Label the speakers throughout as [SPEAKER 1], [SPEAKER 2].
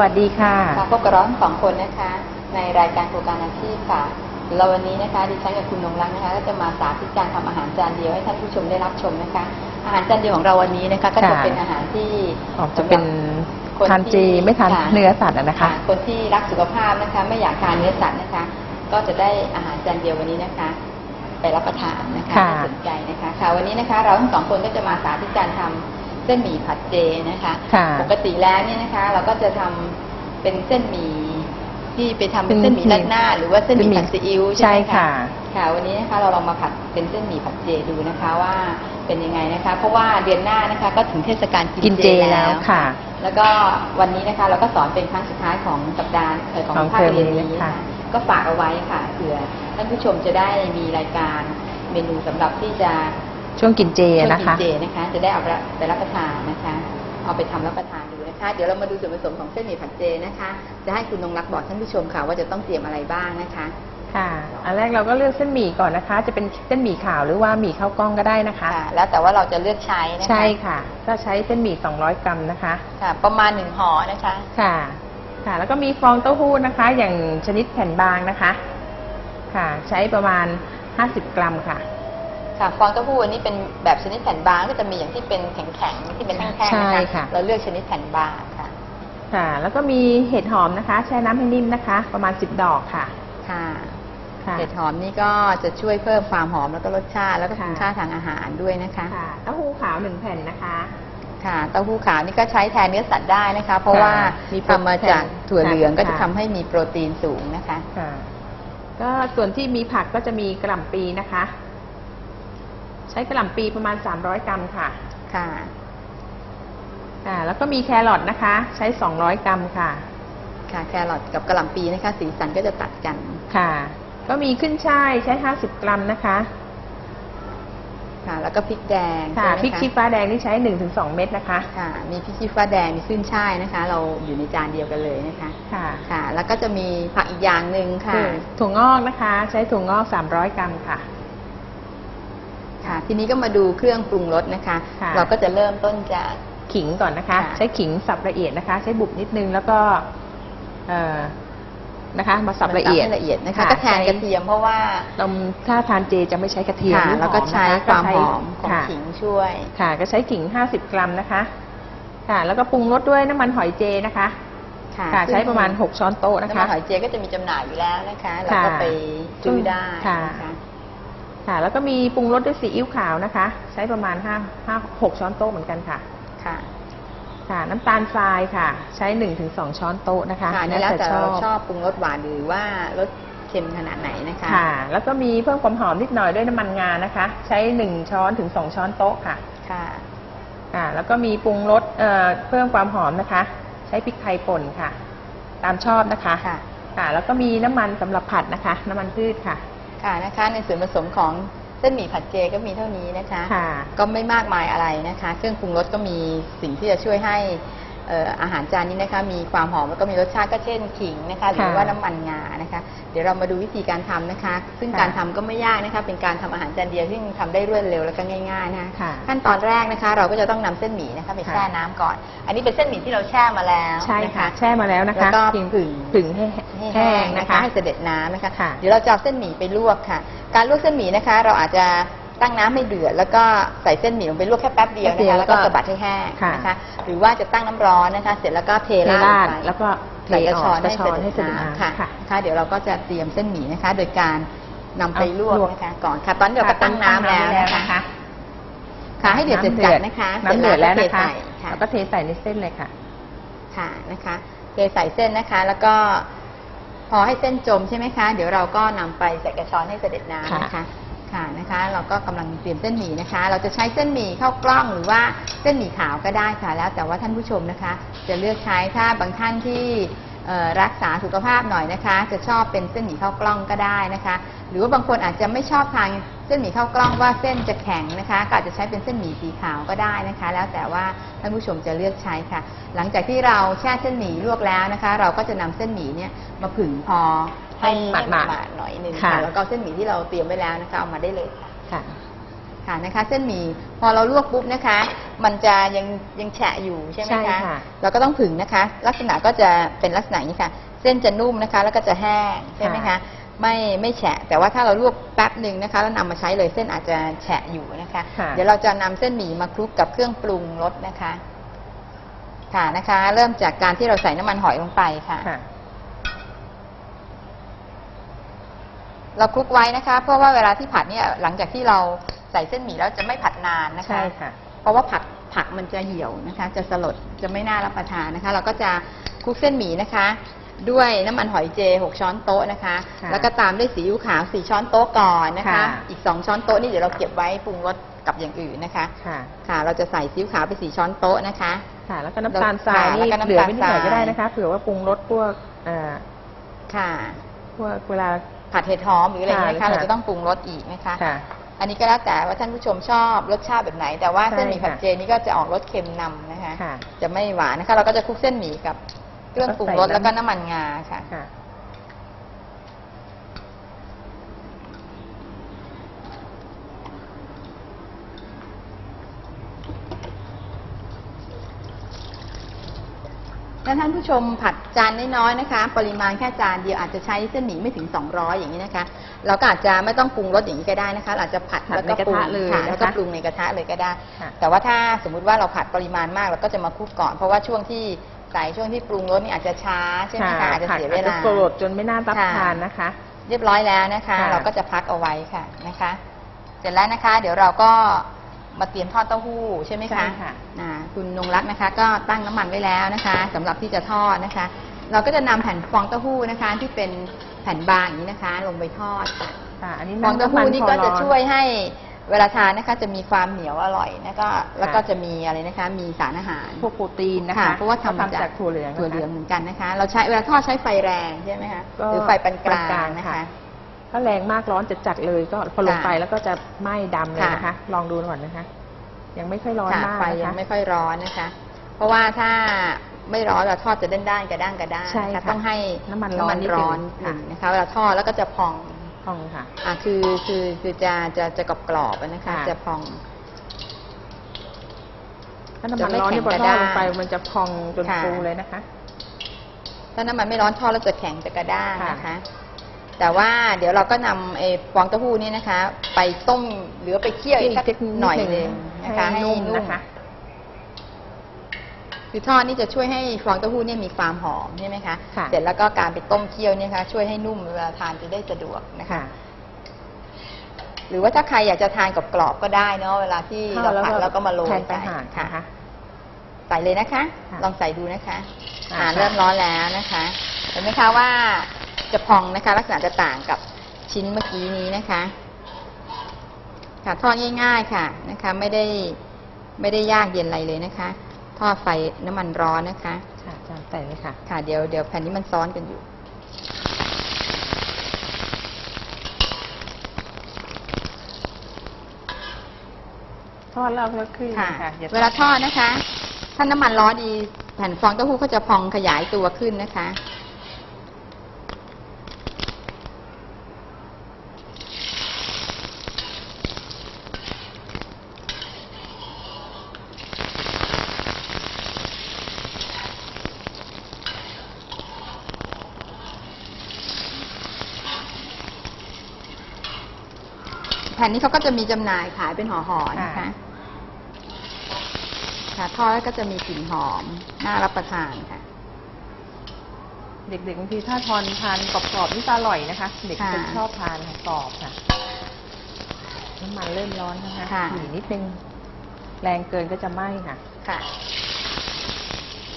[SPEAKER 1] สวัสดีค่ะ
[SPEAKER 2] ค่ะพบกับเราทั้งสองคนนะคะ ในรายการโครงการอาชีพค่ะเราวันนี้นะคะดิฉันกับคุณนงรักนะคะก็จะมาสาธิตการทำอาหารจานเดียวให้ท่านผู้ชมได้รับชมนะคะ อาหารจานเดียวของเราวันนี้นะคะ ก็จะ
[SPEAKER 1] ค่ะ
[SPEAKER 2] เป็นอาหารที่
[SPEAKER 1] ออกจะเป็น
[SPEAKER 2] สำหรับ
[SPEAKER 1] ทานเจไม่ทาน
[SPEAKER 2] ค่ะ
[SPEAKER 1] เนื้อสัตว์อะนะคะ
[SPEAKER 2] คนที่รักสุขภาพนะคะ ไม่อยากทานเนื้อสัตว์นะคะ ก็จะได้อาหารจานเดียววันนี้นะคะ ไปรับประทานนะคะ
[SPEAKER 1] ค่ะ
[SPEAKER 2] ถ้าสนใจนะคะค่ะวันนี้นะคะ เราทั้งสองคนก็จะมาสาธิตการทำ เส้นหมี่ผัดเจนะคะ
[SPEAKER 1] ค่ะ
[SPEAKER 2] ปกติแล้วเนี่ยนะคะ เราก็จะทำเป็นเส้นหมี่ที่ไปทำเป็น
[SPEAKER 1] เป็น
[SPEAKER 2] เส้นหมี่
[SPEAKER 1] หมี่
[SPEAKER 2] ราดหน้า หรือว่าเส้นหมี่ผัดซีอิ๊วใช่ไหม
[SPEAKER 1] ใช่ค่ะ
[SPEAKER 2] ค่ะ วันนี้นะคะเราลองมาผัดเป็นเส้นหมี่ผัดเจดูนะคะว่าเป็นยังไงนะคะ เพราะว่าเดือนหน้านะคะ ก็ถึงเทศกาล
[SPEAKER 1] กิ
[SPEAKER 2] กิ
[SPEAKER 1] น
[SPEAKER 2] น
[SPEAKER 1] เจ
[SPEAKER 2] เจ
[SPEAKER 1] แล้
[SPEAKER 2] แล้วว
[SPEAKER 1] ค่ะ
[SPEAKER 2] แล้วก็วันนี้นะคะเราก็สอนเป็นครั้งสุดท้ายของสัปดาห์เอ่อของ
[SPEAKER 1] ของ
[SPEAKER 2] ภาคเรียน
[SPEAKER 1] เทอมนี้
[SPEAKER 2] นี้
[SPEAKER 1] ค่ะ
[SPEAKER 2] ค่ะ ก็ฝากเอาไว้ค่ะเผื่อท่านผู้ชมจะได้มีรายการเมนูสำหรับที่จะ
[SPEAKER 1] ช่วงกินเจ
[SPEAKER 2] ช่วง
[SPEAKER 1] นะ
[SPEAKER 2] กิ
[SPEAKER 1] คะ
[SPEAKER 2] นเจนะคะ จะได้เอาไปรับประทานนะคะ เอาไปทำรับประทานดูนะคะ เดี๋ยวเรามาดูส่วนผสมของเส้นหมี่ผัดเจนะคะ จะให้คุณนงรักบอกท่านผู้ชมค่ะว่าจะต้องเตรียมอะไรบ้างนะคะ
[SPEAKER 1] ค่ะอันแรกเราก็เลือกเส้นหมี่ก่อนนะคะ จะเป็นเส้นหมี่ขาวหรือว่าหมี่ข้าวกล้องก็ได้นะคะ
[SPEAKER 2] ค่ะ แล้วแต่ว่าเราจะเลือกใช้นะคะ
[SPEAKER 1] ใช่ค่ะ ก็ใช้เส้นหมี่ 200 กรัมนะคะ
[SPEAKER 2] ค่ะ ประมาณหนึ่งห่อนะคะ
[SPEAKER 1] ค่ะ ค่ะ แล้วก็มีฟองเต้าหู้นะคะ อย่างชนิดแผ่นบางนะคะ ค่ะ ใช้ประมาณ 50 กรัมค่ะ
[SPEAKER 2] ค่ะฟองเต้าหู้อันนี้เป็นแบบชนิดแผ่นบางก็จะมีอย่างที่เป็นแข็งๆที่เป็นแท่งๆ
[SPEAKER 1] ใช่
[SPEAKER 2] นะคะ
[SPEAKER 1] ค่ะ
[SPEAKER 2] เราเลือกชนิดแผ่นบางค่ะ
[SPEAKER 1] ค่ะ แล้วก็มีเห็ดหอมนะคะ แช่น้ำให้นิ่มนะคะ ประมาณ 10 ดอกค่ะ
[SPEAKER 2] ค่ะ
[SPEAKER 1] ค่ะ
[SPEAKER 2] เห็ดหอมนี่ก็จะช่วยเพิ่มความหอมแล้วก็รสชาติ แล้วก็
[SPEAKER 1] ค่ะ
[SPEAKER 2] คุณค่าทางอาหารด้วยนะคะ
[SPEAKER 1] ค่ะเต้าหู้ขาวหนึ่งแผ่นนะคะ
[SPEAKER 2] ค่ะเต้าหู้ขาวนี่ก็ใช้แทนเนื้อสัตว์ได้นะคะ เพราะ
[SPEAKER 1] ค่ะ
[SPEAKER 2] ว่า
[SPEAKER 1] มี
[SPEAKER 2] ทำมาจากถั่วเหลือง
[SPEAKER 1] ค่ะ
[SPEAKER 2] ก็จะทำให้มีโปรตีนสูงนะคะ
[SPEAKER 1] ค่ะ ก็ส่วนที่มีผักก็จะมีกระหล่ำปีนะคะ ใช้กระหล่ำปีประมาณ 300 กรัมค่ะ
[SPEAKER 2] ค่ะ
[SPEAKER 1] ค่ะ แล้วก็มีแครอทนะคะ ใช้ 200 กรัมค่ะ
[SPEAKER 2] ค่ะ แครอทกับกระหล่ำปีนะคะ สีสันก็จะตัดกัน
[SPEAKER 1] ค่ะ ก็มีขึ้นช่ายใช้ 50 กรัมนะคะ
[SPEAKER 2] ค่ะ แล้วก็พริกแดง
[SPEAKER 1] ค่ะ
[SPEAKER 2] ใช่ไหม
[SPEAKER 1] พริกชี้ฟ้าแดงนี่ใช้ 1-2 เม็ดนะคะ
[SPEAKER 2] ค่ะ มีพริกชี้ฟ้าแดงมีขึ้นช่ายนะคะ เราอยู่ในจานเดียวกันเลยนะคะ
[SPEAKER 1] ค่ะ
[SPEAKER 2] ค่ะ แล้วก็จะมีผักอีกอย่างหนึ่งค่ะ
[SPEAKER 1] คือถั่วงอกนะคะ ใช้ถั่วงอก 300 กรัมค่ะ
[SPEAKER 2] ค่ะ ทีนี้ก็มาดูเครื่องปรุงรสนะคะ
[SPEAKER 1] ค่ะ
[SPEAKER 2] เราก็จะเริ่มต้นจาก
[SPEAKER 1] ขิงก่อนนะคะ
[SPEAKER 2] ค่ะ
[SPEAKER 1] ใช้ขิงสับละเอียดนะคะ ใช้บุบนิดนึงแล้วก็เอ่อนะคะ มาสับละเอียด
[SPEAKER 2] ให้ละเอียดนะคะก็แทนกระเทียมเพราะว่า
[SPEAKER 1] เราถ้าทานเจจะไม่ใช้กระเทียม
[SPEAKER 2] ค่ะ
[SPEAKER 1] หรือ
[SPEAKER 2] แล้วก็
[SPEAKER 1] หอม
[SPEAKER 2] ใช้
[SPEAKER 1] นะคะ
[SPEAKER 2] ความ
[SPEAKER 1] ก็
[SPEAKER 2] ห
[SPEAKER 1] ใช้
[SPEAKER 2] อมของ
[SPEAKER 1] ค่ะ
[SPEAKER 2] ขิงช่วย
[SPEAKER 1] ค่ะ ก็ใช้ขิง 50 กรัมนะคะ ค่ะ แล้วก็ปรุงรสด้วยน้ำมันหอยเจนะคะ
[SPEAKER 2] ค่ะ
[SPEAKER 1] ค่ะ
[SPEAKER 2] ซึ่ง
[SPEAKER 1] ใช้ประมาณ 6 ช้อนโต๊ะนะ
[SPEAKER 2] น้ำมั
[SPEAKER 1] คะ
[SPEAKER 2] นหอยเจก็จะมีจำหน่ายอยู่แล้วนะคะ เราก็
[SPEAKER 1] ค่ะ
[SPEAKER 2] ไปซื้อได้
[SPEAKER 1] ค่ะ
[SPEAKER 2] นะคะ
[SPEAKER 1] ค่ะ แล้วก็มีปรุงรสด้วยซีอิ๊วขาวนะคะ ใช้ประมาณ5 5 6ช้อนโต๊ะเหมือนกันค่ะ
[SPEAKER 2] ค่ะ
[SPEAKER 1] ค่ะ น้ำตาลทรายค่ะ ใช้1-2ช้อนโต๊ะนะคะ
[SPEAKER 2] ค่ะนี่แล้วแต่เราชอบปรุงรสหวานหรือว่ารสเค็มขนาดไหนนะคะ
[SPEAKER 1] ค่ะ แล้วก็มีเพิ่มความหอมนิดหน่อยด้วยน้ำมันงานะคะ ใช้1ช้อนถึง2ช้อนโต๊ะค่ะ
[SPEAKER 2] ค่ะ
[SPEAKER 1] ค่ะ แล้วก็มีปรุงรสเอ่อเพิ่มความหอมนะคะ ใช้พริกไทยป่นค่ะ ตามชอบนะคะ
[SPEAKER 2] ค่ะ
[SPEAKER 1] ค่ะ แล้วก็มีน้ำมันสำหรับผัดนะคะ น้ำมันพืชค่ะ
[SPEAKER 2] ค่ะนะคะ ในส่วนผสมของเส้นหมี่ผัดเจก็มีเท่านี้นะคะ
[SPEAKER 1] ค่ะ
[SPEAKER 2] ก็ไม่มากมายอะไรนะคะ เครื่องปรุงรสก็มีสิ่งที่จะช่วยให้เอ่ออาหารจานนี้นะคะมีความหอมแล้วก็มีรสชาติก็เช่นขิงนะคะหรือ
[SPEAKER 1] ค่ะ
[SPEAKER 2] ว่าน้ำมันงานะคะ เดี๋ยวเรามาดูวิธีการทำนะคะ ซึ่ง
[SPEAKER 1] ค่ะ
[SPEAKER 2] การทำก็ไม่ยากนะคะ เป็นการทำอาหารจานเดียวที่ทำได้รวดเร็วแล้วก็ง่ายๆนะคะ
[SPEAKER 1] ค่ะ
[SPEAKER 2] ขั้นตอนแรกนะคะ เราก็จะต้องนำเส้นหมี่นะคะไป
[SPEAKER 1] ค่ะ
[SPEAKER 2] แช่น้ำก่อน อันนี้เป็นเส้นหมี่ที่เราแช่มาแล้ว
[SPEAKER 1] ใช่
[SPEAKER 2] น
[SPEAKER 1] ค่ะแช่มาแล้วนะคะ
[SPEAKER 2] แล้วก็
[SPEAKER 1] เพียง
[SPEAKER 2] ผึ่ง
[SPEAKER 1] ผึ่งให้
[SPEAKER 2] ให้
[SPEAKER 1] แห้
[SPEAKER 2] แห้
[SPEAKER 1] ง
[SPEAKER 2] ง
[SPEAKER 1] นะ
[SPEAKER 2] นะคะ คะให้เสด็จน้ำนะคะ
[SPEAKER 1] ค่ะ
[SPEAKER 2] เดี๋ยวเราจะเอาเส้นหมี่ไปลวกค่ะ การลวกเส้นหมี่นะคะ เราอาจจะ ตั้งน้ำให้เดือดแล้วก็ใส่เส้นหมี่ลงไปลวกแค่แป๊บเดียว
[SPEAKER 1] แป๊บเดี
[SPEAKER 2] นะ
[SPEAKER 1] ยว
[SPEAKER 2] คะ
[SPEAKER 1] แล้
[SPEAKER 2] แล้วว
[SPEAKER 1] ก็
[SPEAKER 2] ก็สะบัดให้แห้ง
[SPEAKER 1] ค่ะ
[SPEAKER 2] นะคะ หรือว่าจะตั้งน้ำร้อนนะคะ เสร็จแล้วก็เท
[SPEAKER 1] เท
[SPEAKER 2] ราด
[SPEAKER 1] ราด
[SPEAKER 2] ไป
[SPEAKER 1] แล้วก็เท
[SPEAKER 2] ใส่กระ
[SPEAKER 1] อ
[SPEAKER 2] ช
[SPEAKER 1] อ
[SPEAKER 2] อกน
[SPEAKER 1] กระ
[SPEAKER 2] ให้
[SPEAKER 1] ช
[SPEAKER 2] เส
[SPEAKER 1] อน
[SPEAKER 2] ด็จ
[SPEAKER 1] ให้เสด็จ
[SPEAKER 2] น้ำ
[SPEAKER 1] น้ำ
[SPEAKER 2] ค่ะ
[SPEAKER 1] ค่ะ
[SPEAKER 2] ค่ะเดี๋ยวเราก็จะเตรียมเส้นหมี่นะคะ โดยการนำไปลวก
[SPEAKER 1] ลวก
[SPEAKER 2] นะคะ ก่อนค่ะ ตอนนี้เราก็ตั้งน้ำแล้วนะคะ ค่ะให้เดือด
[SPEAKER 1] น้ำ
[SPEAKER 2] จัดๆนะคะ
[SPEAKER 1] น้ำเดือดแล้วนะคะ
[SPEAKER 2] เสร็จแล้วก็เทใส่ค่ะ
[SPEAKER 1] แล้วก็เทใส่ในเส้นเลยค่ะ
[SPEAKER 2] ค่ะนะคะเทใส่เส้นนะคะแล้วก็พอให้เส้นจมใช่ไหมคะ เดี๋ยวเราก็นำไปใส่กระชอนให้เสด็จน้ำนะคะ ค่ะนะคะ เราก็กำลังเตรียมเส้นหมี่นะคะ เราจะใช้เส้นหมี่ข้าวกล้องหรือว่าเส้นหมี่ขาวก็ได้ค่ะ แล้วแต่ว่าท่านผู้ชมนะคะ จะเลือกใช้ถ้าบางท่านที่รักษาสุขภาพหน่อยนะคะ จะชอบเป็นเส้นหมี่ข้าวกล้องก็ได้นะคะ หรือว่าบางคนอาจจะไม่ชอบทานเส้นหมี่ข้าวกล้องว่าเส้นจะแข็งนะคะ ก็อาจจะใช้เป็นเส้นหมี่สีขาวก็ได้นะคะ แล้วแต่ว่าท่านผู้ชมจะเลือกใช้ค่ะ หลังจากที่เราแช่เส้นหมี่ลวกแล้วนะคะ เราก็จะนำเส้นหมี่เนี่ยมาผึ่งพอ ให้
[SPEAKER 1] ให้หมาดๆ
[SPEAKER 2] หมาดๆหน่อยหนึง
[SPEAKER 1] ค่ะ
[SPEAKER 2] ค่ะแล้วก็เส้นหมี่ที่เราเตรียมไว้แล้วนะคะเอามาได้เลยค่ะ
[SPEAKER 1] ค่ะ
[SPEAKER 2] ค่ะนะคะเส้นหมี่พอเราลวกปุ๊บนะคะ มันจะยังยังแฉะอยู่ใช่ไหม
[SPEAKER 1] ใช่
[SPEAKER 2] คะ
[SPEAKER 1] ค่ะ
[SPEAKER 2] เราก็ต้องผึ่งนะคะ ลักษณะก็จะเป็นลักษณะอย่างนี้ค่ะ เส้นจะนุ่มนะคะ แล้วก็จะแห้งใช่ไหมคะ
[SPEAKER 1] ค่ะ
[SPEAKER 2] ไม่ไม่แฉะแต่ว่าถ้าเราลวกแป๊บหนึ่งนะคะ แล้วนำมาใช้เลยเส้นอาจจะแฉะอยู่นะคะ
[SPEAKER 1] ค่ะ
[SPEAKER 2] เดี๋ยวเราจะนำเส้นหมี่มาคลุกกับเครื่องปรุงรสนะคะ ค่ะนะคะ เริ่มจากการที่เราใส่น้ำมันหอยลงไปค่ะ
[SPEAKER 1] ค่ะ
[SPEAKER 2] เราคลุกไว้นะคะ เพราะว่าเวลาที่ผัดเนี่ยหลังจากที่เราใส่เส้นหมี่แล้วจะไม่ผัดนานนะคะ
[SPEAKER 1] ใช่ค่ะ
[SPEAKER 2] เพราะว่าผักผักมันจะเหี่ยวนะคะ จะสลดจะไม่น่ารับประทานนะคะ เราก็จะคลุกเส้นหมี่นะคะ ด้วยน้ำมันหอยเจ 6 ช้อนโต๊ะนะคะ
[SPEAKER 1] ค่ะ
[SPEAKER 2] แล้วก็ตามด้วยซีอิ๊วขาว 4 ช้อนโต๊ะก่อนนะคะ
[SPEAKER 1] ค่ะ
[SPEAKER 2] อีก 2 ช้อนโต๊ะนี่เดี๋ยวเราเก็บไว้ปรุงรสกับอย่างอื่นนะคะ
[SPEAKER 1] ค่ะ
[SPEAKER 2] ค่ะ เราจะใส่ซีอิ๊วขาวไป 4 ช้อนโต๊ะนะคะ
[SPEAKER 1] ค่ะ แล้วก็น้ำตาลทราย
[SPEAKER 2] ค่ะ
[SPEAKER 1] นี่
[SPEAKER 2] แล้วก็น้ำตาล
[SPEAKER 1] เหลือไว้นิดหน่อย
[SPEAKER 2] ทราย
[SPEAKER 1] ก็ได้นะคะ เผื่อว่าปรุงรสพวกเอ่อ
[SPEAKER 2] ค่ะ
[SPEAKER 1] พวกเวลา
[SPEAKER 2] ผัดเห็ดหอมหรืออะไรอย่างเงี้ยนะคะ
[SPEAKER 1] ค่ะ
[SPEAKER 2] เราจะต้องปรุงรสอีกนะคะ
[SPEAKER 1] ค่ะ
[SPEAKER 2] อันนี้ก็แล้วแต่ว่าท่านผู้ชมชอบรสชาติแบบไหน แต่ว่า
[SPEAKER 1] ใช่
[SPEAKER 2] เส้นหมี่ผัด
[SPEAKER 1] ค่ะ
[SPEAKER 2] เจนี่ก็จะออกรสเค็มนำนะคะ
[SPEAKER 1] ค่ะ
[SPEAKER 2] จะไม่หวานนะคะ เราก็จะคลุกเส้นหมี่กับเครื่องปรุงรส
[SPEAKER 1] แล้วใส่น้ำ
[SPEAKER 2] แล้วก็น้ำมันงาค่ะ
[SPEAKER 1] ค่ะ
[SPEAKER 2] ถ้าท่านผู้ชมผัดจานน้อยๆนะคะ ปริมาณแค่จานเดียวอาจจะใช้เส้นหมี่ไม่ถึง 200 อย่างนี้นะคะ เราก็อาจจะไม่ต้องปรุงรสอย่างนี้ก็ได้นะคะเราอาจจะผัด
[SPEAKER 1] ผัด
[SPEAKER 2] แล้วก็
[SPEAKER 1] ในกระ
[SPEAKER 2] ปรุง
[SPEAKER 1] ทะเลย
[SPEAKER 2] ค่ะ
[SPEAKER 1] นะคะ
[SPEAKER 2] แล้วก็ปรุงในกระทะเลยก็ได้
[SPEAKER 1] ค่ะ
[SPEAKER 2] แต่ว่าถ้าสมมุติว่าเราผัดปริมาณมากเราก็จะมาคลุกก่อน เพราะว่าช่วงที่ใส่ช่วงที่ปรุงรสนี่อาจจะช้าใช่ไหมคะอาจจะเสียเว
[SPEAKER 1] ผัด
[SPEAKER 2] ลา
[SPEAKER 1] จสลดจนไม่น่ารับ
[SPEAKER 2] ค่ะ
[SPEAKER 1] ทานนะคะ
[SPEAKER 2] เรียบร้อยแล้วนะคะ
[SPEAKER 1] ค่ะ
[SPEAKER 2] เราก็จะพักเอาไว้ค่ะนะคะ เสร็จแล้วนะคะ เดี๋ยวเราก็ มาเตรียมทอดเต้าหู้ใช่ไหม
[SPEAKER 1] ใช่
[SPEAKER 2] คะ
[SPEAKER 1] ค่ะ
[SPEAKER 2] อ่าคุณนงรักนะคะ ก็ตั้งน้ำมันไว้แล้วนะคะสำหรับที่จะทอดนะคะ เราก็จะนำแผ่นฟองเต้าหู้นะคะ ที่เป็นแผ่นบางอย่างนี้นะคะ ลงไปทอดค่ะ
[SPEAKER 1] ค่ะอันนี้
[SPEAKER 2] ฟองเต้าหู้นี่ก็จะ
[SPEAKER 1] พอร้อน
[SPEAKER 2] ช่วยให้เวลาทานนะคะ จะมีความเหนียวอร่อยแล้วก็แล้วก็จะมีอะไรนะคะ มีสารอาหาร
[SPEAKER 1] พวกโปรตีนนะคะ
[SPEAKER 2] เพราะว่าทำ
[SPEAKER 1] ทำจากถั่วเหลืองนะคะ
[SPEAKER 2] ถั่วเหลืองเหมือนกันนะคะ เราใช้เวลาทอดใช้ไฟแรงใช่ไหมคะ
[SPEAKER 1] ก็
[SPEAKER 2] หรือไฟปานกลา
[SPEAKER 1] ปานกลางง
[SPEAKER 2] นะ
[SPEAKER 1] ค่ะ
[SPEAKER 2] คะ
[SPEAKER 1] ถ้าแรงมากร้อนจะจัดเลยก็พอลง
[SPEAKER 2] ค่ะ
[SPEAKER 1] ไปแล้วก็จะไหม้ดำเลยนะคะ
[SPEAKER 2] ค่ะ
[SPEAKER 1] ลองดูก่อนนะคะ ยังไม่ค่อยร้อน
[SPEAKER 2] ค่ะ
[SPEAKER 1] มาก
[SPEAKER 2] ไฟ
[SPEAKER 1] นะ
[SPEAKER 2] ยั
[SPEAKER 1] คะ
[SPEAKER 2] งไม่ค่อยร้อนนะคะ เพราะว่าถ้าไม่ร้อนเราทอดจะด้านด้านๆกระด้างกระด้าง
[SPEAKER 1] ใช่
[SPEAKER 2] นะคะ
[SPEAKER 1] ค่ะ
[SPEAKER 2] ต้องให้
[SPEAKER 1] น้ำมันร้อน
[SPEAKER 2] น้ำมัน
[SPEAKER 1] นิดนึง
[SPEAKER 2] ร้อน
[SPEAKER 1] ค่ะ
[SPEAKER 2] หนึ่งนะคะเวลาทอดแล้วก็จะพอง
[SPEAKER 1] พองค่ะ
[SPEAKER 2] อ่าคือคือคือจะจะจะกรอบกรอบๆอะนะคะ
[SPEAKER 1] ค่ะ
[SPEAKER 2] จะพอง
[SPEAKER 1] ถ้าน้ำมันร้อนนี่พอ
[SPEAKER 2] จะ
[SPEAKER 1] ท
[SPEAKER 2] ไม่
[SPEAKER 1] อด
[SPEAKER 2] แข็งกระด้าง
[SPEAKER 1] ลงไปมันจะพองจน
[SPEAKER 2] ค่ะ
[SPEAKER 1] ฟูเลยนะคะ
[SPEAKER 2] ถ้าน้ำมันไม่ร้อนทอดแล้วจะแข็งจะกระด้าง
[SPEAKER 1] ค่ะ
[SPEAKER 2] นะคะ แต่ว่าเดี๋ยวเราก็นำไอ้ฟองเต้าหู้นี่นะคะ ไปต้มหรือไปเคี่ยวอีกสักหน่อยหนึงนะคะให้
[SPEAKER 1] ให้นุ่ม
[SPEAKER 2] นุ่ม
[SPEAKER 1] นะคะ
[SPEAKER 2] คือทอดนี่จะช่วยให้ฟองเต้าหู้เนี่ยมีความหอมใช่ไหมคะ
[SPEAKER 1] ค่ะ
[SPEAKER 2] เสร็จแล้วก็การไปต้มเคี่ยวเนี่ยนะคะช่วยให้นุ่มเวลาทานจะได้สะดวกนะคะ
[SPEAKER 1] ค่ะ
[SPEAKER 2] หรือว่าถ้าใครอยากจะทานกับกรอบๆก็ได้เนาะเวลาที่เราผัดแล้วก็มาโรย
[SPEAKER 1] แทนไป
[SPEAKER 2] ใส่
[SPEAKER 1] หาร
[SPEAKER 2] ค่ะ
[SPEAKER 1] นะคะ
[SPEAKER 2] ใส่เลยนะคะ
[SPEAKER 1] ค่ะ
[SPEAKER 2] ลองใส่ดูนะคะ
[SPEAKER 1] ค่ะ
[SPEAKER 2] อ่าเริ่มร้อนแล้วนะคะ เห็นไหมคะว่า จะพองนะคะ ลักษณะจะต่างกับชิ้นเมื่อกี้นี้นะคะค่ะทอดง่ายๆค่ะนะคะ ไม่ได้ไม่ได้ยากเย็นอะไรเลยนะคะ ทอดไฟน้ำมันร้อนนะคะ
[SPEAKER 1] ค่ะอาจารย์ใส่เลยค่ะ
[SPEAKER 2] ค่ะเดี๋ยวเดี๋ยวแผ่นนี้มันซ้อนกันอยู่
[SPEAKER 1] ทอดแล้วก็ขึ้น
[SPEAKER 2] ค่ะ
[SPEAKER 1] ค่ะอย่
[SPEAKER 2] เวลาทอดนะคะ ถ้าน้ำมันร้อนดีแผ่นฟองเต้าหู้ก็จะพองขยายตัวขึ้นนะคะ นนี้เขาก็จะมีจำหน่ายขายเป็นห่อๆนะคะ ค่ะทอดแล้วก็จะมีกลิ่นหอม น่ารับประทานค่ะ
[SPEAKER 1] เด็กๆบางทีถ้าทอนทานกรอบๆนี่จะอร่อยนะคะ เด็ก
[SPEAKER 2] ค่ะ
[SPEAKER 1] จะชอบทานค่ะกรอบค่ะน้ำมันเริ่มร้อนนะคะ
[SPEAKER 2] ค่ะ
[SPEAKER 1] หนีนิดนึง แรงเกินก็จะไหม้ค่ะ
[SPEAKER 2] ค่ะ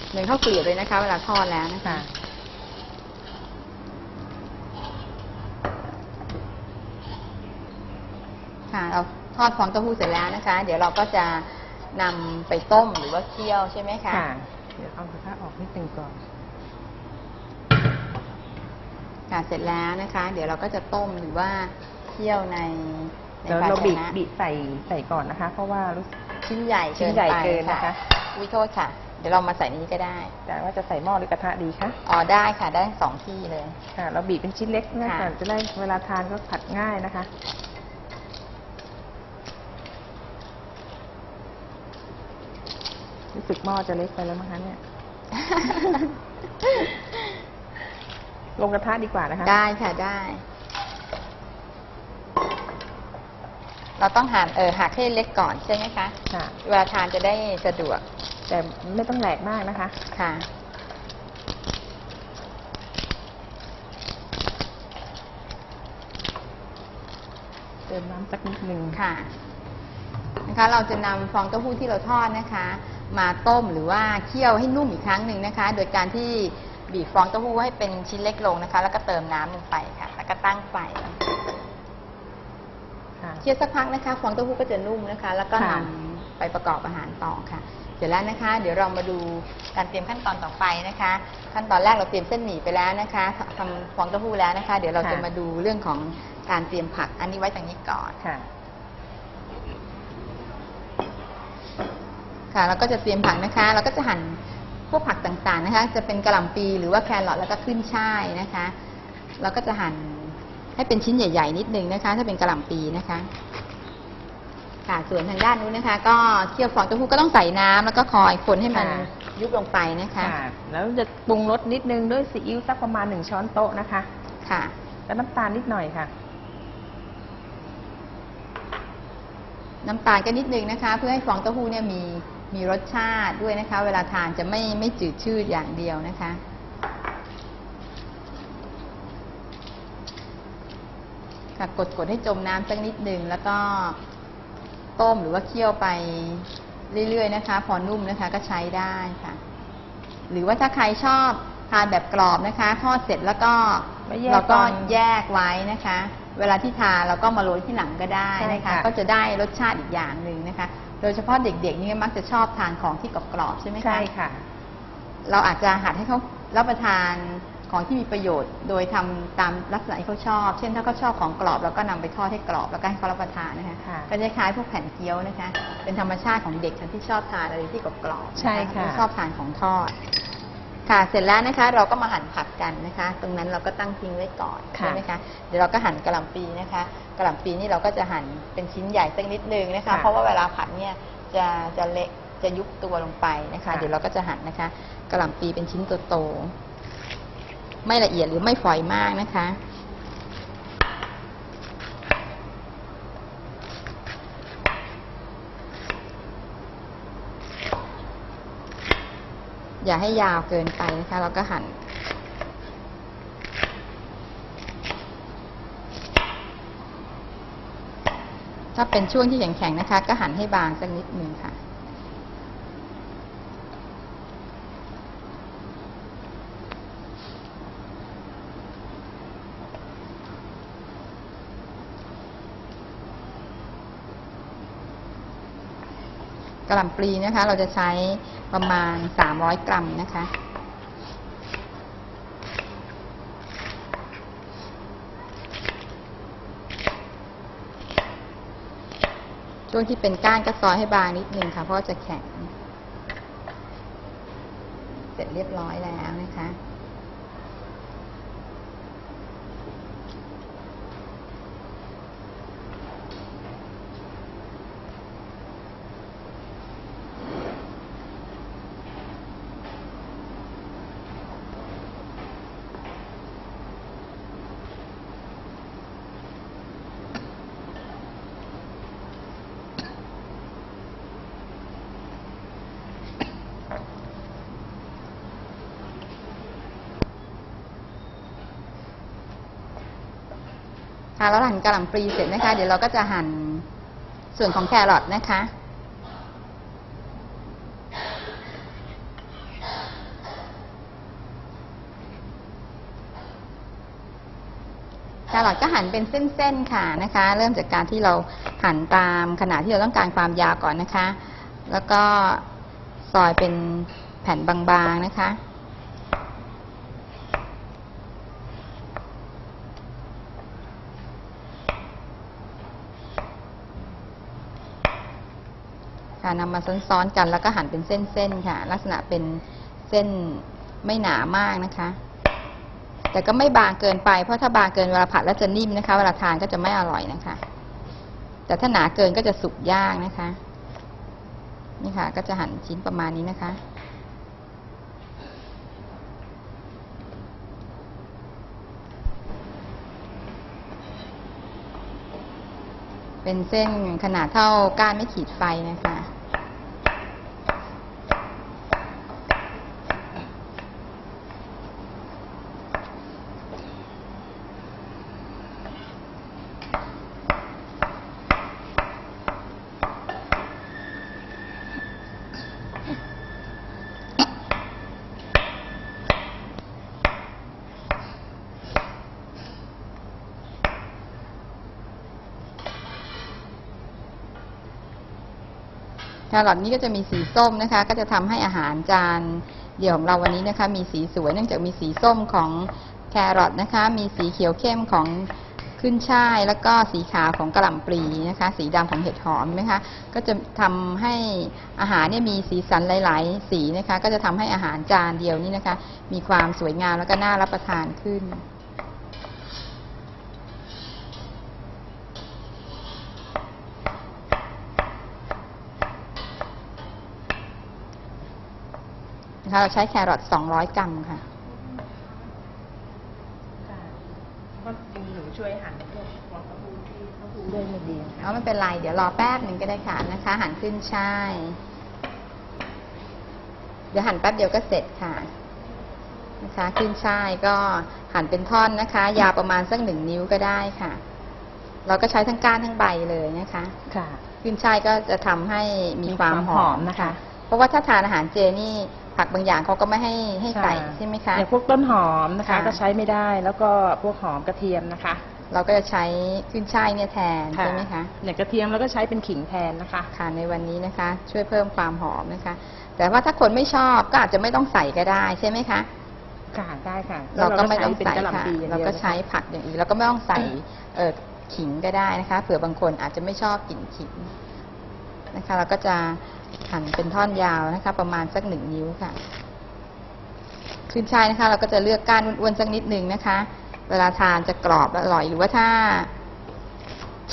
[SPEAKER 2] เหมือนข้าวเกลียบเลยนะคะ เวลาทอดแล้วนะคะ
[SPEAKER 1] ค่ะ
[SPEAKER 2] ค่ะเราทอดฟองเต้าหู้เสร็จแล้วนะคะ เดี๋ยวเราก็จะนำไปต้มหรือว่าเคี่ยวใช่ไหมคะ
[SPEAKER 1] ค่ะ เดี๋ยวเอากระทะออกนิดนึงก่อน
[SPEAKER 2] ค่ะเสร็จแล้วนะคะ เดี๋ยวเราก็จะต้มหรือว่าเคี่ยวในใน
[SPEAKER 1] เดี๋ยว
[SPEAKER 2] ภา
[SPEAKER 1] เรา
[SPEAKER 2] ช
[SPEAKER 1] บีบ
[SPEAKER 2] นะ
[SPEAKER 1] บีบใส่ใส่ก่อนนะคะ เพราะว่ารู้สึก
[SPEAKER 2] ชิ้นใหญ่
[SPEAKER 1] ชิ้
[SPEAKER 2] เกิ
[SPEAKER 1] น
[SPEAKER 2] น
[SPEAKER 1] ใหญ่
[SPEAKER 2] ไป
[SPEAKER 1] เกินนะคะ
[SPEAKER 2] วิโทษค่ะ เดี๋ยวเรามาใส่ในนี้ก็ได้
[SPEAKER 1] แต่ว่าจะใส่หม้อหรือกระทะดีคะ
[SPEAKER 2] อ๋อได้ค่ะได้สองที่เลย
[SPEAKER 1] ค่ะ เราบีบเป็นชิ้นเล็กนะ
[SPEAKER 2] ค่ะ
[SPEAKER 1] คะจะได้เวลาทานก็ผัดง่ายนะคะ รู้สึกหม้อจะเล็กไปแล้วมั้งคะเนี่ย ลงกระทะดีกว่านะคะ
[SPEAKER 2] ได้ค่ะได้ เราต้องหั่นเออหักให้เล็กก่อนใช่ไหมคะ
[SPEAKER 1] ค่ะ
[SPEAKER 2] เวลาทานจะได้สะดวก
[SPEAKER 1] แต่ไม่ต้องแหลกมากนะคะ
[SPEAKER 2] ค่ะ
[SPEAKER 1] เติมน้ำสักนิดนึง
[SPEAKER 2] ค่ะ นะคะ เราจะนำฟองเต้าหู้ที่เราทอดนะคะ มาต้มหรือว่าเคี่ยวให้นุ่มอีกครั้งหนึ่งนะคะ โดยการที่บีบฟองเต้าหู้ให้เป็นชิ้นเล็กลงนะคะ แล้วก็เติมน้ำลงไปค่ะ แล้วก็ตั้งไฟ
[SPEAKER 1] ค่ะ
[SPEAKER 2] เคี่ยวสักพักนะคะ ฟองเต้าหู้ก็จะนุ่มนะคะ แล้วก็น
[SPEAKER 1] ค่ะำ
[SPEAKER 2] ไปประกอบอาหารต่อค่ะ เสร็จแล้วนะคะ เดี๋ยวเรามาดูการเตรียมขั้นตอนต่อไปนะคะ ขั้นตอนแรกเราเตรียมเส้นหมี่ไปแล้วนะคะทำฟองเต้าหู้แล้วนะคะ เดี๋ยวเราจะมาดูเรื่องของการเตรียมผักอันนี้ไว้ตรงนี้ก่อน
[SPEAKER 1] ค่ะ
[SPEAKER 2] ค่ะเราก็จะเตรียมผักนะคะ เราก็จะหั่นพวกผักต่างๆนะคะ จะเป็นกระหล่ำปีหรือว่าแครอทแล้วก็ขึ้นช่ายนะคะ เราก็จะหั่นให้เป็นชิ้นใหญ่ ๆ นิดนึงนะคะ ถ้าเป็นกระหล่ำปีนะคะ ค่ะส่วนทางด้านนู้นนะคะ ก็เคี่ยวฟองเต้าหู้ก็ต้องใส่น้ำแล้วก็คอยคนให้มัน
[SPEAKER 1] ค่ะ
[SPEAKER 2] ยุบลงไปนะคะ
[SPEAKER 1] ค่ะแล้วจะปรุงรสนิดนึงด้วยซีอิ๊วสักประมาณหนึ่งช้อนโต๊ะนะคะ
[SPEAKER 2] ค่ะ
[SPEAKER 1] แล้วน้ำตาลนิดหน่อยค่ะ
[SPEAKER 2] น้ำตาลก็นิดนึงนะคะ เพื่อให้ฟองเต้าหู้เนี่ยมี มีรสชาติด้วยนะคะ เวลาทานจะไม่ไม่จืดชืดอย่างเดียวนะคะ ค่ะกดกดให้จมน้ำสักนิดหนึ่งแล้วก็ต้มหรือว่าเคี่ยวไปเรื่อยๆนะคะ พอนุ่มนะคะก็ใช้ได้ค่ะ หรือว่าถ้าใครชอบทานแบบกรอบนะคะทอดเสร็จแล้วก็
[SPEAKER 1] ไม่แยก
[SPEAKER 2] เราก็
[SPEAKER 1] ตอน
[SPEAKER 2] แยกไว้นะคะ เวลาที่ทานเราก็มาโรยที่หลังก็ได้
[SPEAKER 1] ใช่
[SPEAKER 2] นะคะ
[SPEAKER 1] ค่ะ
[SPEAKER 2] ก็จะได้รสชาติอีกอย่างหนึ่งนะคะ โดยเฉพาะเด็กๆนี่มักจะชอบทานของที่กรอบๆใช่ไหมคะ
[SPEAKER 1] ใช่ค่ะ
[SPEAKER 2] เราอาจจะหัดให้เขารับประทานของที่มีประโยชน์ โดยทำตามลักษณะที่เขาชอบ เช่นถ้าเขาชอบของกรอบเราก็นำไปทอดให้กรอบแล้วก็ให้เขารับประทานนะคะ
[SPEAKER 1] ค่ะ
[SPEAKER 2] ก็จะคล้ายพวกแผ่นเกี๊ยวนะคะ เป็นธรรมชาติของเด็กที่ชอบทานอะไรที่กรอบๆน
[SPEAKER 1] ใช่ค่ะ
[SPEAKER 2] ไม่ชอบทานของทอดค่ะเสร็จแล้วนะคะเราก็มาหั่นผักกันนะคะ ตรงนั้นเราก็ตั้งทิ้งไว้ก่อน
[SPEAKER 1] ค่ะ
[SPEAKER 2] ใช่ไหมคะเดี๋ยวเราก็หั่นกระหล่ำปีนะคะ กระหล่ำปีนี่เราก็จะหั่นเป็นชิ้นใหญ่สักนิดนึงนะคะ
[SPEAKER 1] ค่ะ
[SPEAKER 2] เพราะว่าเวลาผัดเนี่ยจะจะเละจะยุบตัวลงไปนะคะ
[SPEAKER 1] ค่ะ
[SPEAKER 2] เดี๋ยวเราก็จะหั่นนะคะกระหล่ำปีเป็นชิ้นโตๆไม่ละเอียดหรือไม่ฝอยมากนะคะ อย่าให้ยาวเกินไปนะคะ เราก็หั่น ถ้าเป็นช่วงที่แข็งๆนะคะ ก็หั่นให้บางสักนิดหนึ่งค่ะกระหล่ำปลีนะคะ เราจะใช้ประมาณ 300 กรัมนะคะ ช่วงที่เป็นก้านก็ซอยให้บางนิดนึงค่ะเพราะจะแข็ง เสร็จเรียบร้อยแล้วนะคะ ค่ะแล้วหั่นกระหล่ำปลีเสร็จนะคะ เดี๋ยวเราก็จะหั่นส่วนของแครอทนะคะ แครอทก็หั่นเป็นเส้นๆค่ะนะคะ เริ่มจากการที่เราหั่นตามขนาดที่เราต้องการความยาวก่อนนะคะ แล้วก็ซอยเป็นแผ่นบางๆนะคะ ค่ะนำมาซ้อนๆกันแล้วก็หั่นเป็นเส้นๆค่ะ ลักษณะเป็นเส้นไม่หนามากนะคะ แต่ก็ไม่บางเกินไปเพราะถ้าบางเกินเวลาผัดแล้วจะนิ่มนะคะ เวลาทานก็จะไม่อร่อยนะคะ แต่ถ้าหนาเกินก็จะสุกยากนะคะ นี่ค่ะ ก็จะหั่นชิ้นประมาณนี้นะคะเป็นเส้นขนาดเท่าก้านไม่ขีดไฟนะคะ แครอทนี้ก็จะมีสีส้มนะคะ ก็จะทำให้อาหารจานเดี่ยวของเราวันนี้นะคะ มีสีสวยเนื่องจากมีสีส้มของแครอทนะคะ มีสีเขียวเข้มของขึ้นช่าย แล้วก็สีขาวของกระหล่ำปลีนะคะ สีดำของเห็ดหอมนะคะ ก็จะทำให้อาหารเนี่ยมีสีสันหลาย ๆ สีนะคะ ก็จะทำให้อาหารจานเดียวนี้นะคะ มีความสวยงามแล้วก็น่ารับประทานขึ้น นะคะเราใช้แครอท200 กรัมค่ะ
[SPEAKER 1] ค่ะก็มีหนูช่วยหั่นพวกฟองเต้าหู้ที่เต้าหู้ด้วยมือดีนะ
[SPEAKER 2] เอา
[SPEAKER 1] คะ
[SPEAKER 2] ไม่เป็นไร เดี๋ยวรอแป๊บหนึ่งก็ได้ค่ะนะคะ หั่นขึ้นช่ายเดี๋ยวหั่นแป๊บเดียวก็เสร็จค่ะนะคะขึ้นช่ายก็หั่นเป็นท่อนนะคะ ยาวประมาณสักหนึ่งนิ้วก็ได้ค่ะ เราก็ใช้ทั้งก้านทั้งใบเลยนะคะ
[SPEAKER 1] ค่ะ
[SPEAKER 2] ขึ้นช่ายก็จะทำให้มีความหอม
[SPEAKER 1] นะคะ
[SPEAKER 2] เพราะว่าถ้าทานอาหารเจนี่ ผักบางอย่างเขาก็ไม่ให้ให้ใส่ใช่ไหมคะ
[SPEAKER 1] อย่างพวกต้นหอมนะคะ
[SPEAKER 2] ค่ะ
[SPEAKER 1] ก็ใช้ไม่ได้แล้วก็พวกหอมกระเทียมนะคะ
[SPEAKER 2] เราก็จะใช้ขึ้นช่ายเนี่ยแทนใช่ไหมคะ
[SPEAKER 1] อย่างกระเทียมเราก็ใช้เป็นขิงแทนนะคะ
[SPEAKER 2] ค่ะในวันนี้นะคะ ช่วยเพิ่มความหอมนะคะ แต่ว่าถ้าคนไม่ชอบก็อาจจะไม่ต้องใส่ก็ได้ใช่ไหมคะ
[SPEAKER 1] ค่ะได้ค่ะ
[SPEAKER 2] เราก็ไม่ต้อง
[SPEAKER 1] เป็น
[SPEAKER 2] ใส่
[SPEAKER 1] กระหล่ำ
[SPEAKER 2] ค่ะ
[SPEAKER 1] ปลีอย่ง
[SPEAKER 2] เรา
[SPEAKER 1] ดียว
[SPEAKER 2] ก็
[SPEAKER 1] นะคะ
[SPEAKER 2] ใช้ผักอย่างอื่นเราก็ไม่ต้องใส่เอ่อขิงก็ได้นะคะเผื่อบางคนอาจจะไม่ชอบกลิ่นขิง นะคะเราก็จะหั่นเป็นท่อนยาวนะคะ ประมาณสักหนึ่งนิ้วค่ะขึ้นช่ายนะคะ เราก็จะเลือกก้านอ้วนๆสักนิดหนึ่งนะคะ เวลาทานจะกรอบอร่อยหรือว่าถ้า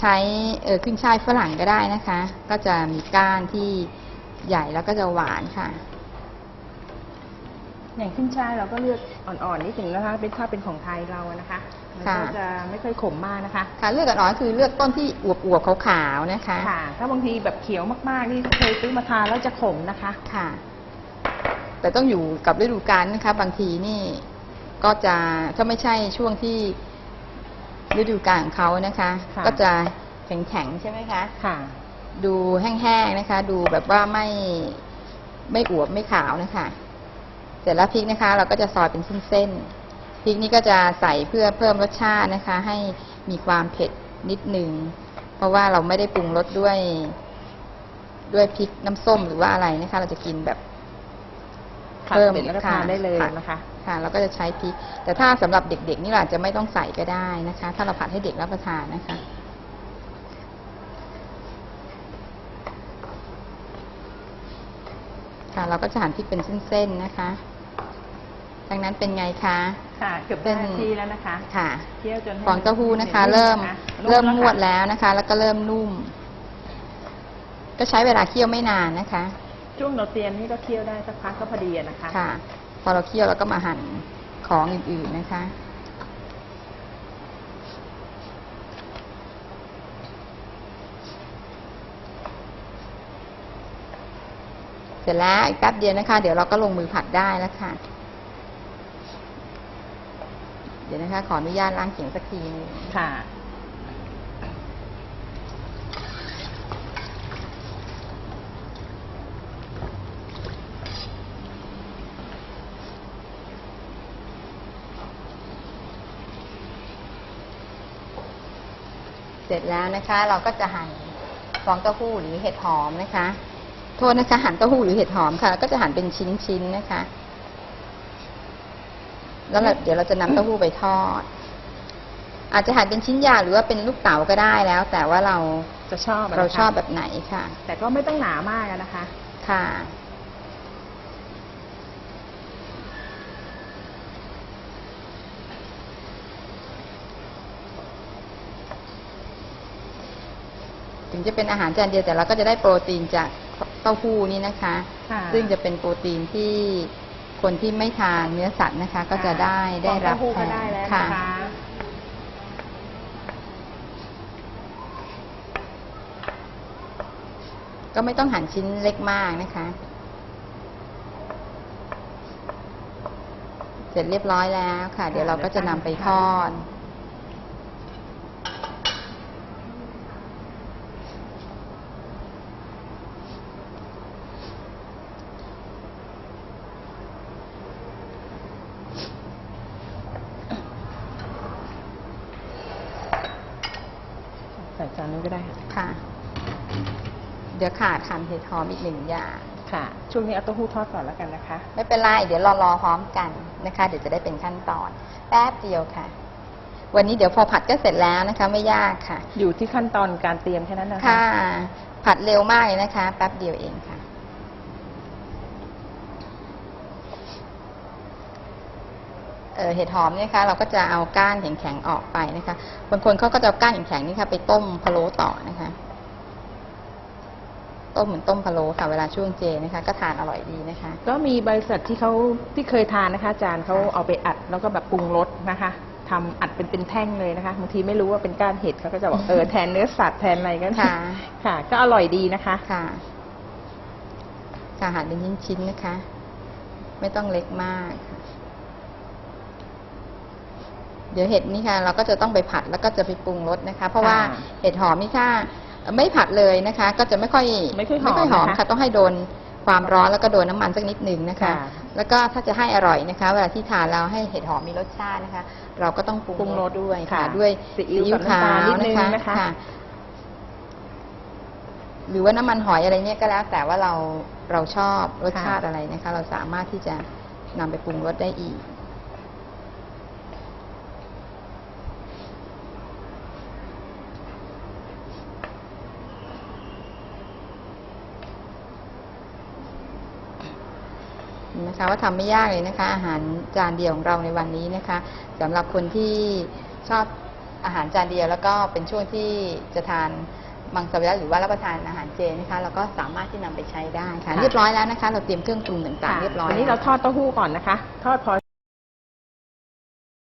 [SPEAKER 2] ใช้เออขึ้นช่ายฝรั่งก็ได้นะคะ ก็จะมีก้านที่ใหญ่แล้วก็จะหวานค่ะ
[SPEAKER 1] อย่างขึ้นช่ายเราก็เลือกอ่อนๆนิดหนึ่งนะคะ เป็นถ้าเป็นของไทยเราอะนะคะ มัน
[SPEAKER 2] ค่ะ
[SPEAKER 1] ก็จะไม่ค่อยขมมากนะคะ
[SPEAKER 2] ค่ะเลือกอ่อนๆคือเลือกต้นที่อวบๆขาวๆนะคะ
[SPEAKER 1] ค่ะ ถ้าบางทีแบบเขียวมากๆนี่เคยซื้อมาทานแล้วจะขมนะคะ
[SPEAKER 2] ค่ะ แต่ต้องอยู่กับฤดูกาลนะคะ บางทีนี่ก็จะถ้าไม่ใช่ช่วงที่ฤดูกาลของเขานะคะ
[SPEAKER 1] ค่ะ
[SPEAKER 2] ก็จะแข็งๆใช่ไหมคะ
[SPEAKER 1] ค่ะ
[SPEAKER 2] ดูแห้งๆนะคะ ดูแบบว่าไม่ไม่อวบไม่ขาวนะคะ เสร็จแล้วพริกนะคะ เราก็จะซอยเป็นเส้นๆพริกนี่ก็จะใส่เพื่อเพิ่มรสชาตินะคะ ให้มีความเผ็ดนิดหนึ่งเพราะว่าเราไม่ได้ปรุงรสด้วย ด้วยพริกน้ำส้มหรือว่าอะไรนะคะ เราจะกินแบบ
[SPEAKER 1] ผัด
[SPEAKER 2] เพิ่ม
[SPEAKER 1] เสร็จแล้วก็ทานได้เลย
[SPEAKER 2] ค่ะ
[SPEAKER 1] นะคะ
[SPEAKER 2] ค่ะเราก็จะใช้พริก แต่ถ้าสำหรับเด็กๆนี่เราอาจจะไม่ต้องใส่ก็ได้นะคะ ถ้าเราผัดให้เด็กรับประทานนะคะ ค่ะ เราก็จะหั่นพริกเป็นเส้นๆนะคะ ดังนั้นเป็นไงคะ
[SPEAKER 1] ค่ะเกือบ
[SPEAKER 2] เป็
[SPEAKER 1] ได้
[SPEAKER 2] น
[SPEAKER 1] นาทีแล้วนะคะ
[SPEAKER 2] ค่ะ
[SPEAKER 1] เคี่ยวจนให้
[SPEAKER 2] ฟองเต้าหู้นะคะ
[SPEAKER 1] ห็
[SPEAKER 2] เริ่ม
[SPEAKER 1] นะคะ
[SPEAKER 2] เริ่มงวด
[SPEAKER 1] ค่ะ
[SPEAKER 2] แล้วนะคะ แล้วก็เริ่มนุ่ม ก็ใช้เวลาเคี่ยวไม่นานนะคะ
[SPEAKER 1] ช่วงเราเตรียมนี่ก็เคี่ยวได้สักพักก็พอดีอะนะคะ
[SPEAKER 2] ค่ะ พอเราเคี่ยวเราก็มาหั่นของอื่นๆนะคะ ร็จแล้วอีกแป๊บเดียวนะคะ เดี๋ยวเราก็ลงมือผัดได้แล้วค่ะ เดี๋ยวนะคะ ขออนุญาตล้างเขียงสักทีหนึง
[SPEAKER 1] ค่ะ
[SPEAKER 2] เสร็จแล้วนะคะ เราก็จะหั่นฟองเต้าหู้หรือเห็ดหอมนะคะ โทษนะคะหั่นเต้าหู้หรือเห็ดหอมค่ะแล้วก็จะหั่นเป็นชิ้นๆนะคะ แล้วเราเดี๋ยวเราจะนำเต้าหู้ไปทอด อาจจะหั่นเป็นชิ้นยาวหรือว่าเป็นลูกเต๋าก็ได้แล้ว แต่ว่าเรา
[SPEAKER 1] จะชอบอะ
[SPEAKER 2] เรา
[SPEAKER 1] นะคะ
[SPEAKER 2] ชอบแบบไหนค่ะ
[SPEAKER 1] แต่ก็ไม่ต้องหนามากอะนะคะ
[SPEAKER 2] ค่ะถึงจะเป็นอาหารจานเดียวแต่เราก็จะได้โปรตีนจาก เต้าหู้นี่นะคะ
[SPEAKER 1] ค่ะ
[SPEAKER 2] ซึ่งจะเป็นโปรตีนที่คนที่ไม่ทานเนื้อสัตว์นะคะ ก็จะได้ได้รับ
[SPEAKER 1] ฟองเต้าหู้
[SPEAKER 2] แท
[SPEAKER 1] ก็
[SPEAKER 2] น
[SPEAKER 1] ได้แล้ว
[SPEAKER 2] ค่ะ
[SPEAKER 1] นะคะ
[SPEAKER 2] ก็ไม่ต้องหั่นชิ้นเล็กมากนะคะ เสร็จเรียบร้อยแล้วค่ะ เดี๋ยวเราก็จะนำไปทอด
[SPEAKER 1] ใส่จานนู้นก็ได้ค่ะ
[SPEAKER 2] ค่ะ เดี๋ยวขาดหั่นเห็ดหอมอีกหนึ่งอย่าง
[SPEAKER 1] ค่ะ ช่วงนี้เอาเต้าหู้ทอดก่อนแล้วกันนะคะ
[SPEAKER 2] ไม่เป็นไรเดี๋ยวรอรอพร้อมกันนะคะ เดี๋ยวจะได้เป็นขั้นตอน แป๊บเดียวค่ะ วันนี้เดี๋ยวพอผัดก็เสร็จแล้วนะคะ ไม่ยากค่ะ
[SPEAKER 1] อยู่ที่ขั้นตอนการเตรียมแค่นั้นนะคะ
[SPEAKER 2] ค่ะ ผัดเร็วมากเลยนะคะ แป๊บเดียวเองค่ะ เอ่อเห็ดหอมเนี่ยค่ะเราก็จะเอาก้านแข็งๆออกไปนะคะ บางคนเขาก็จะเอาก้านแข็งๆนี่ค่ะไปต้มพะโล้ต่อนะคะ ต้มเหมือนต้มพะโล้ค่ะเวลาช่วงเจนะคะ ก็ทานอร่อยดีนะคะ
[SPEAKER 1] ก็มีบริษัทที่เขาที่เคยทานนะคะอาจารย์เขาเอาไปอัดแล้วก็แบบปรุงรสนะคะทำอัดเป็นเป็นแท่งเลยนะคะบางทีไม่รู้ว่าเป็นก้านเห็ดเขาก็จะบอกเออแทนเนื้อสัตว์แทนอะไรก็
[SPEAKER 2] ค่ะ
[SPEAKER 1] ค่ะ ก็อร่อยดีนะคะ
[SPEAKER 2] ค่ะค่ะหั่นเป็นชิ้นๆนะคะ ไม่ต้องเล็กมาก เดี๋ยวเห็ดนี่ค่ะ เราก็จะต้องไปผัดแล้วก็จะไปปรุงรสนะคะ เพราะว่า
[SPEAKER 1] ค่ะ
[SPEAKER 2] เห็ดหอมนี่ถ้าไม่ผัดเลยนะคะ ก็จะไม่ค่อย
[SPEAKER 1] ไม่ค่อยหอม
[SPEAKER 2] หอม
[SPEAKER 1] นะคะ
[SPEAKER 2] ค่ะ ต้องให้โดนความร้อนแล้วก็โดนน้ำมันสักนิดหนึ่งนะคะ
[SPEAKER 1] ค่ะ
[SPEAKER 2] แล้วก็ถ้าจะให้อร่อยนะคะ เวลาที่ทานเราให้เห็ดหอมมีรสชาตินะคะ เราก็ต้องปรุ
[SPEAKER 1] ปรุ
[SPEAKER 2] ง
[SPEAKER 1] ง
[SPEAKER 2] ร
[SPEAKER 1] ร
[SPEAKER 2] ส
[SPEAKER 1] ส
[SPEAKER 2] ด้วยค่ะ
[SPEAKER 1] ค่ะ
[SPEAKER 2] ด้วย
[SPEAKER 1] ซีอิ๊วกับน้ำตาลนิดนึงนะคะ
[SPEAKER 2] หรือว่าน้ำมันหอยอะไรเนี่ยก็แล้ว แต่ว่าเราเราชอบรส
[SPEAKER 1] ค่ะ
[SPEAKER 2] ชาติอะไรนะคะ เราสามารถที่จะนำไปปรุงรสได้อีก เห็ นไหมคะ ว่าทำไม่ยากเลยนะคะ อาหารจานเดียวของเราในวันนี้นะคะสำหรับคนที่ชอบอาหารจานเดียว แล้วก็เป็นช่วงที่จะทานมังสวิรัติหรือว่ารับประทานอาหารเจนะคะเราก็สามารถที่นำไปใช้ได้ค่ะ
[SPEAKER 1] ค่ะ
[SPEAKER 2] เรียบร้อยแล้วนะคะ เราเตรียมเครื่องปรุงต่างๆเรียบร้อย
[SPEAKER 1] วันนี้เราทอดเต้าหู้ก่อนนะคะ ทอดพอ